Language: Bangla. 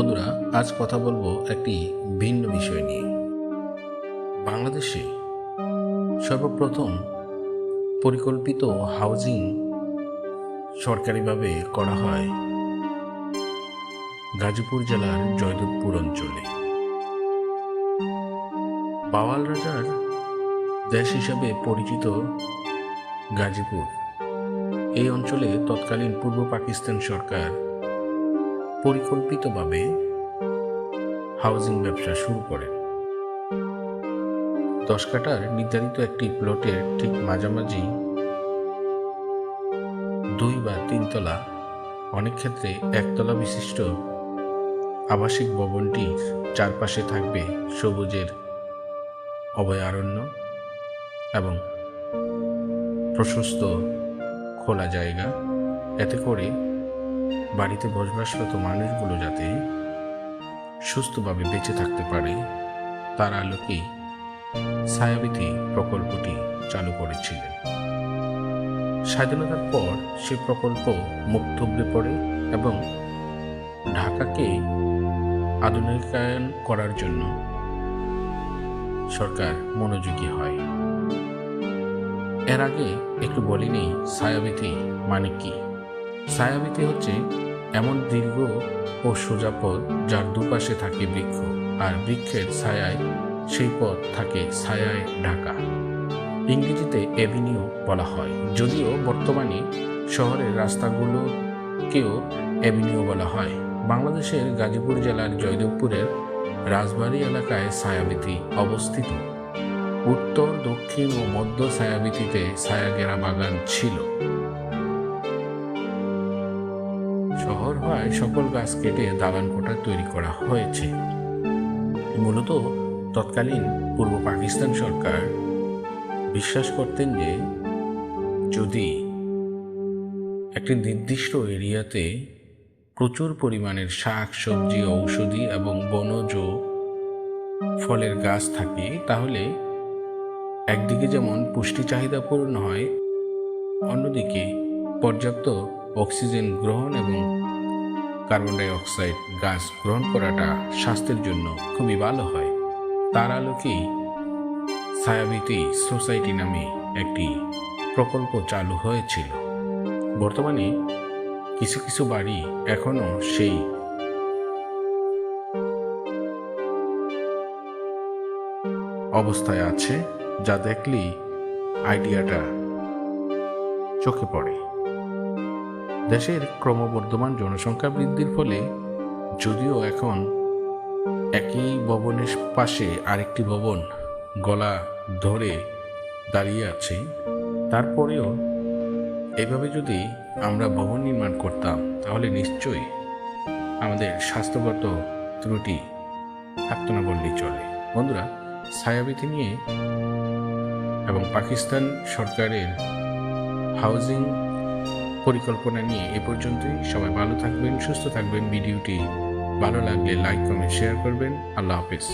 বন্ধুরা, আজ কথা বলব একটি ভিন্ন বিষয় নিয়ে। বাংলাদেশে সর্বপ্রথম পরিকল্পিত হাউজিং সরকারিভাবে করা হয় গাজীপুর জেলার জয়দেবপুর অঞ্চলে। বাওয়াল রাজার দেশ হিসাবে পরিচিত গাজীপুর। এই অঞ্চলে তৎকালীন পূর্ব পাকিস্তান সরকার পরিকল্পিতভাবে হাউজিং ব্যবসা শুরু করেন। দশ কাটার নির্ধারিত একটি প্লটের ঠিক মাঝামাঝি দুই বা তিনতলা, অনেক ক্ষেত্রে একতলা বিশিষ্ট আবাসিক ভবনটির চারপাশে থাকবে সবুজের অভয়ারণ্য এবং প্রশস্ত খোলা জায়গা। এতে করে বাড়িতে বসবাসরত মানুষগুলো যাতে সুস্থভাবে বেঁচে থাকতে পারে, তার আলোকে ছায়াবিথি প্রকল্পটি চালু করেছিলেন। স্বাধীনতার পর সে প্রকল্প মুক্তব্যে পড়ে এবং ঢাকাকে আধুনিকায়ন করার জন্য সরকার মনোযোগী হয়। এর আগে একটু বলিনি ছায়াবিথি মানে কি? ছায়াবিথি হচ্ছে এমন দীর্ঘ ও সোজা পথ যার দুপাশে থাকে বৃক্ষ, আর বৃক্ষের ছায়ায় সেই পথ থাকে ছায়ায় ঢাকা। ইংরেজিতে এভিনিউ বলা হয়, যদিও বর্তমানে শহরের রাস্তাগুলোকেও এভিনিউ বলা হয়। বাংলাদেশের গাজীপুর জেলার জয়দেবপুরের রাজবাড়ী এলাকায় ছায়াবিথি অবস্থিত। উত্তর, দক্ষিণ ও মধ্য ছায়াবিথিতে ছায়াগেরা বাগান ছিল। হওয়ায় সকল গাছ কেটে দালান কোঠা তৈরি করা হয়েছে। মূলত তৎকালীন পূর্ব পাকিস্তান সরকার বিশ্বাস করতেন যে যদি একটি নির্দিষ্ট এরিয়াতে প্রচুর পরিমাণের শাক, সবজি, ঔষধি এবং বনজ ফলের গাছ থাকে, তাহলে একদিকে যেমন পুষ্টি চাহিদা পূরণ হয়, অন্যদিকে পর্যাপ্ত অক্সিজেন গ্রহণ এবং কার্বন ডাই অক্সাইড গাছ গ্রহণ করাটা স্বাস্থ্যের জন্য খুবই ভালো হয়। তার আলোকেই ছায়াবিতি সোসাইটি নামে একটি প্রকল্প চালু হয়েছিল। বর্তমানে কিছু কিছু বাড়ি এখনও সেই অবস্থায় আছে, যা দেখলেই আইডিয়াটা চোখে পড়ে। দেশের ক্রমবর্ধমান জনসংখ্যা বৃদ্ধির ফলে যদিও এখন একই ভবনের পাশে আরেকটি ভবন গলা ধরে দাঁড়িয়ে আছে, তারপরেও এভাবে যদি আমরা ভবন নির্মাণ করতাম, তাহলে নিশ্চয়ই আমাদের স্বাস্থ্যগত ত্রুটি থাকতো না বললেই চলে। বন্ধুরা ছায়াবিথি নিয়ে এবং পাকিস্তান সরকারের হাউজিং পরিকল্পনা নিয়ে এ পর্যন্তই। সবাই ভালো থাকবেন, সুস্থ থাকবেন। ভিডিওটি ভালো লাগলে লাইক কমেন্ট শেয়ার করবেন। আল্লাহ হাফিজ।